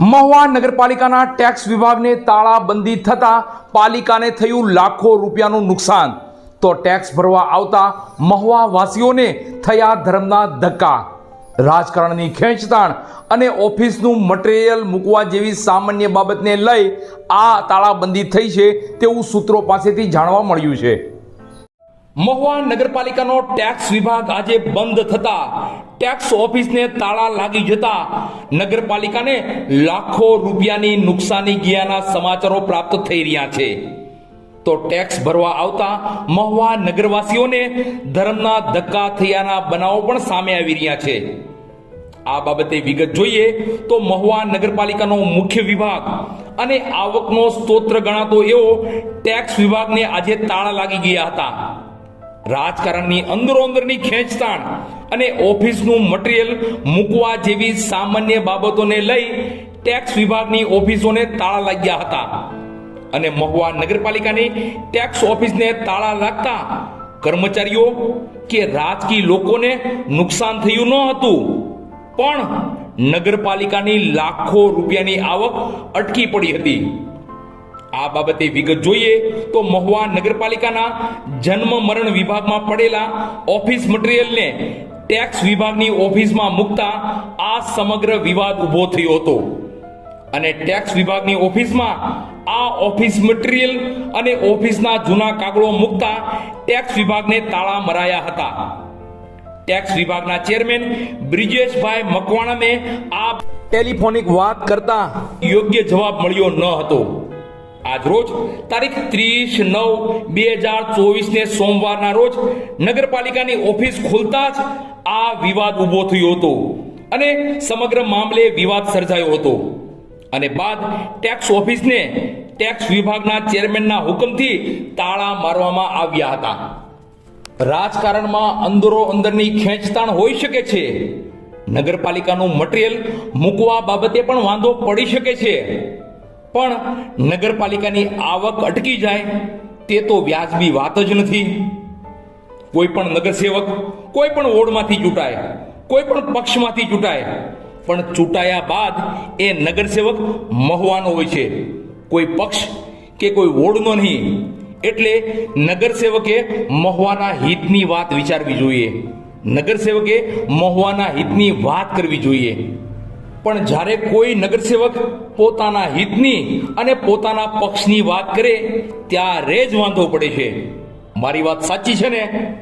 મહુવા નગરપાલિકાના ટેક્સ વિભાગને તાળાબંધી થતાં પાલિકાને થયું લાખો રૂપિયાનું નુકસાન. તો ટેક્સ ભરવા આવતા મહુવાવાસીઓને થયા ધર્મના ધક્કા. રાજકારણની ખેંચતાણ અને ઓફિસનું મટીરિયલ મૂકવા જેવી સામાન્ય બાબતને લઈ આ તાળાબંધી થઈ છે તેવું સૂત્રો પાસેથી જાણવા મળ્યું છે. મહુવા નગરપાલિકાનો ટેક્સ વિભાગ આજે બંધ થતા ટેક્સ ઓફિસને તાળા લાગી જતા નગરપાલિકાને લાખો રૂપિયાની નુકસાની ગયાના સમાચારો પ્રાપ્ત થઈ રહ્યા છે. તો ટેક્સ ભરવા આવતા મહુવા નગરવાસીઓને ધર્મના ધક્કા થયાના બનાવો પણ સામે આવી રહ્યા છે. આ બાબતે વિગત જોઈએ તો મહુવા નગરપાલિકાનો મુખ્ય વિભાગ અને આવકનો સ્તોત્ર ગણાતો એવો ટેક્સ વિભાગને આજે તાળા લાગી ગયા હતા. રાજકારણની અંદરોઅંદરની ખેંચતાણ અને ઓફિસનું મટીરિયલ મૂકવા જેવી સામાન્ય બાબતોને લઈ ટેક્સ વિભાગની ઓફિસોને તાળા લાગ્યા હતા. અને મહુવા નગરપાલિકાની ટેક્સ ઓફિસને તાળા લાગતા કર્મચારીઓ કે રાજકીય લોકોને નુકસાન થયું ન હતું. પણ નગરપાલિકાની લાખો રૂપિયાની આવક અટકી પડી હતી. આ બાબતે વિગત જોઈએ તો મહુવા નગરપાલિકાના જન્મ મરણ વિભાગમાં પડેલા ઓફિસ મટીરિયલને ટેક્સ વિભાગની ઓફિસમાં મૂકતા આ સમગ્ર વિવાદ ઊભો થયો હતો. અને ટેક્સ વિભાગની ઓફિસમાં આ ઓફિસ મટીરિયલ અને ઓફિસના જૂના કાગળો મૂકતા ટેક્સ વિભાગને તાળા મરાયા હતા. ટેક્સ વિભાગના ચેરમેન બ્રિજેશભાઈ મકવાણાને આ ટેલિફોનિક વાત કરતા યોગ્ય જવાબ મળ્યો ન હતો. આજ રોજ તારીખ ત્રીસ નવ બે હજાર ચોવીસ ને સોમવારના રોજ નગરપાલિકાની ઓફિસ ખોલતા જ આ વિવાદ ઊભો થયો હતો અને સમગ્ર મામલે વિવાદ સર્જાયો હતો. અને બાદ ટેક્સ ઓફિસને ટેક્સ વિભાગના ચેરમેનના હુકમથી તાળા મારવામાં આવ્યા હતા. રાજકારણમાં અંદરો અંદરની ખેંચતાણ હોઈ શકે છે. નગરપાલિકાનું મટીરિયલ મૂકવા બાબતે પણ વાંધો પડી શકે છે. પણ નગરપાલિકાની આવક અટકી જાય, તે તો વ્યાજબી વાત જ નથી. કોઈ પણ નગરસેવક કોઈ પણ વોર્ડમાંથી ચૂંટાય, કોઈ પણ પક્ષમાંથી ચૂંટાય, પણ ચૂંટાયા બાદ એ નગરસેવક મહવાનો હોય છે. કોઈ પક્ષ કે કોઈ વોર્ડનો નહીં, એટલે નગરસેવકે મહુવાના હિતની વાત વિચારવી જોઈએ. નગરસેવકે મહુવાના હિતની વાત કરવી જોઈએ. પણ જ્યારે કોઈ નગરસેવક પોતાના હિતની અને પોતાના પક્ષની વાત કરે, ત્યારે જ વાંધો પડે છે. મારી વાત સાચી છે ને?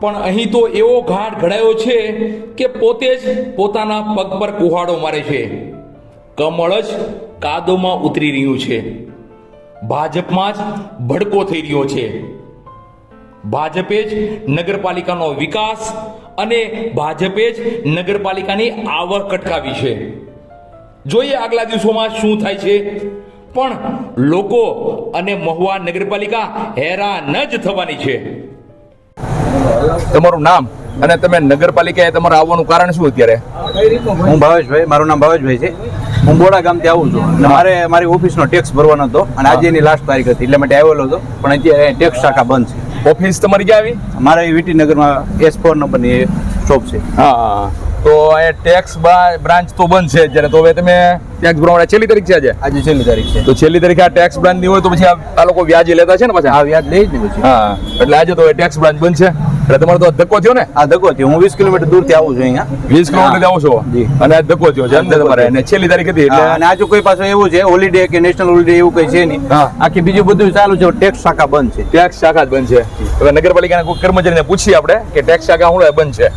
પણ અહીં તો એવો ઘાટ ઘડાયો છે કે પોતે જ પોતાના પગ પર કુહાડો મારે છે. કમળ જ કાદોમાં ઉતરી રહ્યું છે. ભાજપમાં જ ભડકો થઈ રહ્યો છે. ભાજપે જ નગરપાલિકાનો વિકાસ અને ભાજપે જ નગરપાલિકાની આવક અટકાવી છે. જોઈએ આગલા દિવસોમાં શું થાય છે. પણ લોકો અને મહુવા નગરપાલિકા હેરાન જ થવાની છે. તમારું નામ અને તમે નગરપાલિકાએ તમારે આવવાનું કારણ શું અત્યારે? હું ભાવેશભાઈ મારું નામ ભાવેશભાઈ છે. હું બોડા ગામથી આવું છું. અને મારે મારી ઓફિસનો ટેક્સ ભરવાનો હતો અને આજે એની લાસ્ટ તારીખ હતી. એટલે માટે આવેલો હતો. પણ અત્યારે ટેક્સ શાખા બંધ છે. ઓફિસ તમારી ક્યાં આવી? મારે વિટીનગરમાં એસ ફોર નંબરની શોપ છે. હા તો એ ટેક્સ બ્રાન્ચ તો બંધ છે અત્યારે. તો હવે તમે ટેક્સ ભરવા માટે છેલ્લી તારીખ છે આજે? આજે છેલ્લી તારીખ છે. તો છેલ્લી તારીખે આ ટેક્સ બ્રાન્ચની હોય તો પછી આ આ લોકો વ્યાજ લેતા છે ને પાછા? આ વ્યાજ લઈ જ ને પછી. હા. એટલે આજે તો ટેક્સ બ્રાન્ચ બંધ છે. એટલે તમારો તો ધક્કો થયો ને? આ ધક્કો થયો. હું વીસ કિલોમીટર દૂરથી આવું છું અહીંયા. વીસ કિલોમીટર આવું છો. અને આ ધક્કો થયો છે તમારે. અને છેલ્લી તારીખ હતી એટલે? અને આજુ કોઈ પાસે એવું છે હોલિડે કે નેશનલ હોલિડે એવું કઈ છે નહીં. આખી બીજું બધું ચાલુ છે ટેક્સ શાખા બંધ છે. ટેક્સ શાખા જ બંધ છે. હવે નગરપાલિકાના કોઈ કર્મચારીને પૂછીએ આપણે કે ટેક્સ શાખા હું બંધ છે.